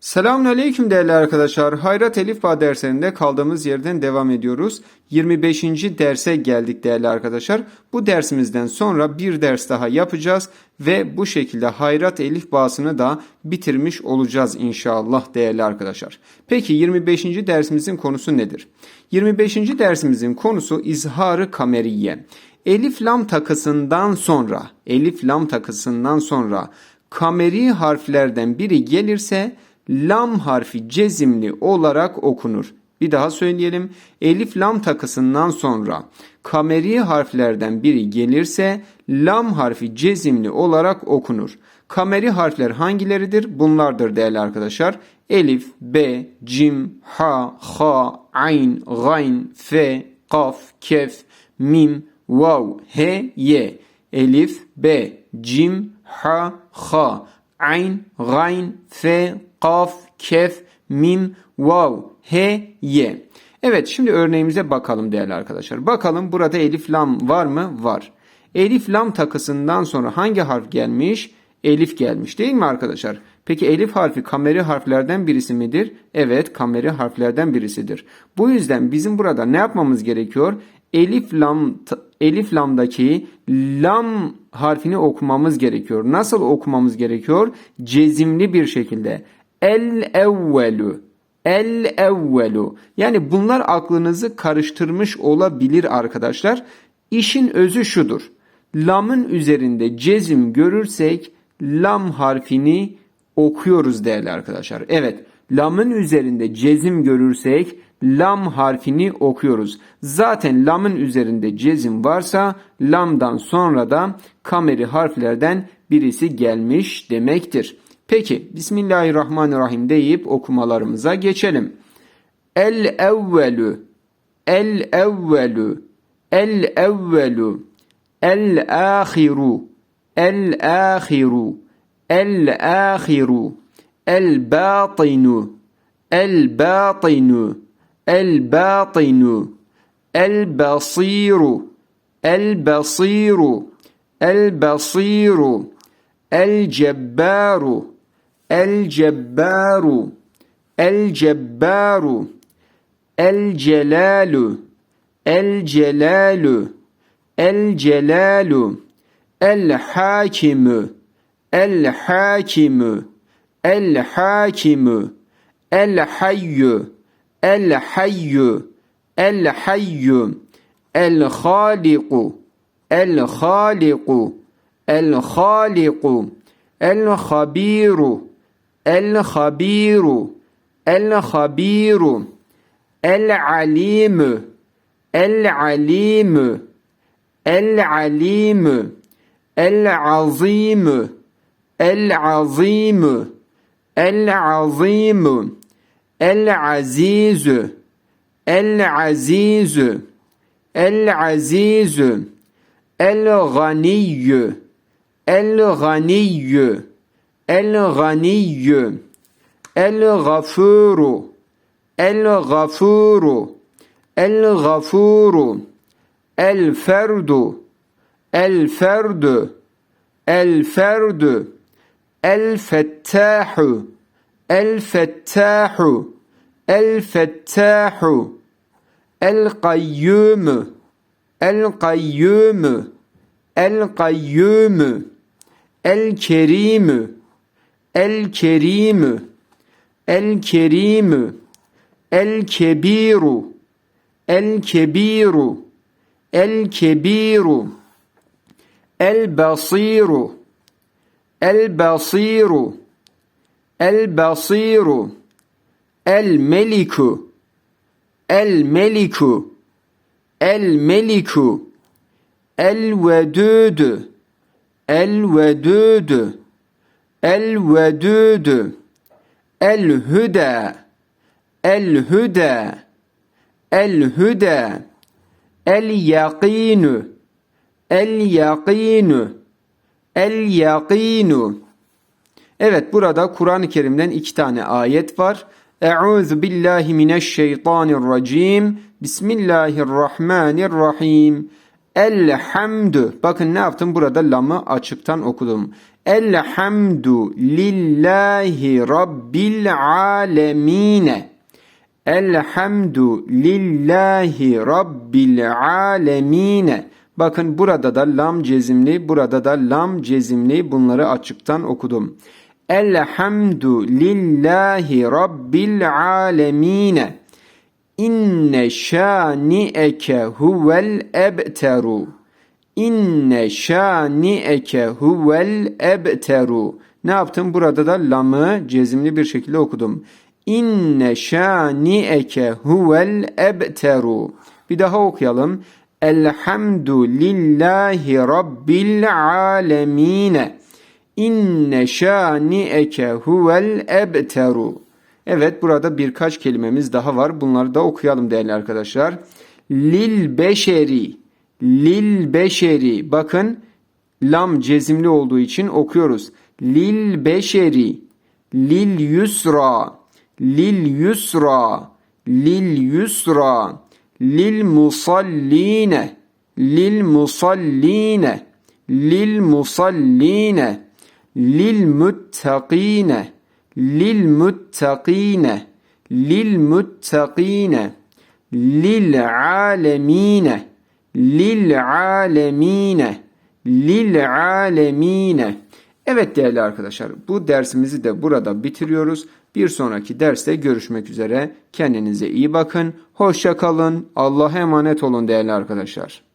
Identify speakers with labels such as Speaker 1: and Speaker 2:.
Speaker 1: Selamünaleyküm değerli arkadaşlar. Hayrat Elif Bağ derslerinde kaldığımız yerden devam ediyoruz. 25. derse geldik değerli arkadaşlar. Bu dersimizden sonra bir ders daha yapacağız ve bu şekilde Hayrat Elif Bağ'sını da bitirmiş olacağız inşallah değerli arkadaşlar. Peki 25. dersimizin konusu nedir? 25. dersimizin konusu izharı kameriye. Elif lam takısından sonra, elif lam takısından sonra kameri harflerden biri gelirse lam harfi cezimli olarak okunur. Bir daha söyleyelim. Elif lam takısından sonra kameri harflerden biri gelirse lam harfi cezimli olarak okunur. Kameri harfler hangileridir? Bunlardır değerli arkadaşlar. Elif, B, Cim, Ha, Ha, Ayn, Gayn, F, Kaf, Kef, Mim, Vav, He, Ye. Elif, B, Cim, Ha, Ha, Ayn, Gayn, F, Kaf, Kef, Mim, Vav, He, Ye. Evet şimdi örneğimize bakalım değerli arkadaşlar. Bakalım burada elif lam var mı? Var. Elif lam takısından sonra hangi harf gelmiş? Elif gelmiş değil mi arkadaşlar? Peki elif harfi kameri harflerden birisi midir? Evet kameri harflerden birisidir. Bu yüzden bizim burada ne yapmamız gerekiyor? Elif lam elif lamdaki lam harfini okumamız gerekiyor. Nasıl okumamız gerekiyor? Cezimli bir şekilde. El evvelu. El evvelu. Yani bunlar aklınızı karıştırmış olabilir arkadaşlar. İşin özü şudur. Lamın üzerinde cezim görürsek lam harfini okuyoruz değerli arkadaşlar. Evet, lamın üzerinde cezim görürsek lam harfini okuyoruz. Zaten lamın üzerinde cezim varsa lamdan sonra da kameri harflerden birisi gelmiş demektir. Peki Bismillahirrahmanirrahim deyip okumalarımıza geçelim. El evvelü El evvelü El evvelü El ahiru El ahiru El ahiru El batinu El batinu El batinu El basiru El basiru El basiru El cebbaru الجبار الجبار الجلال الجلال الجلال الحاكم الحاكم الحاكم الحي الحي الحي الخالق الخالق الخالق الخبير. El habiru El habiru El alimu El alimu El alimu El azimu El azimu El azimu El azizu El azizu El azizu El ganiyyü El ganiyyü الغني الغفور الغفور الغفور الفرد الفرد الفرد الفتاح الفتاح الفتاح القيوم القيوم القيوم الكريم El kerim El kerim El kebiru El kebiru El kebiru El basiru El basiru El basiru El meliku El meliku El meliku El vedud El vedud El-Vedud El-Hüda El-Hüda El-Hüda El-Yaqinu El-Yaqinu El-Yaqinu Evet burada Kur'an-ı Kerim'den iki tane ayet var. Euzu billahi mineşşeytanirracim. Bismillahirrahmanirrahim. Elhamdü. Bakın ne yaptım? Burada lamı açıktan okudum. Elhamdu lillahi rabbil alemine. Elhamdu lillahi rabbil alemine. Bakın burada da lam cezimli, burada da lam cezimli bunları açıktan okudum. Elhamdu lillahi rabbil alemine. İnne şani'eke huvel ebteru. İnne şani'eke huvel ebteru. Ne yaptım? Burada da lamı cezimli bir şekilde okudum. İnne şani'eke huvel ebteru. Bir daha okuyalım. Elhamdülillahi Rabbil alemine. İnne şani'eke huvel ebteru. Evet burada birkaç kelimemiz daha var. Bunları da okuyalım değerli arkadaşlar. Lil beşeri. Lil beşeri. Bakın lam cezimli olduğu için okuyoruz. Lil beşeri. Lil yusra. Lil yusra. Lil yusra. Lil musalline. Lil musalline. Lil musalline. Lil muttaqine. Lil muttaqine. Lil muttaqine. Lil alemine. Lil alemine. Lil alemine. Evet değerli arkadaşlar bu dersimizi de burada bitiriyoruz. Bir sonraki derste görüşmek üzere. Kendinize iyi bakın. Hoşça kalın. Allah'a emanet olun değerli arkadaşlar.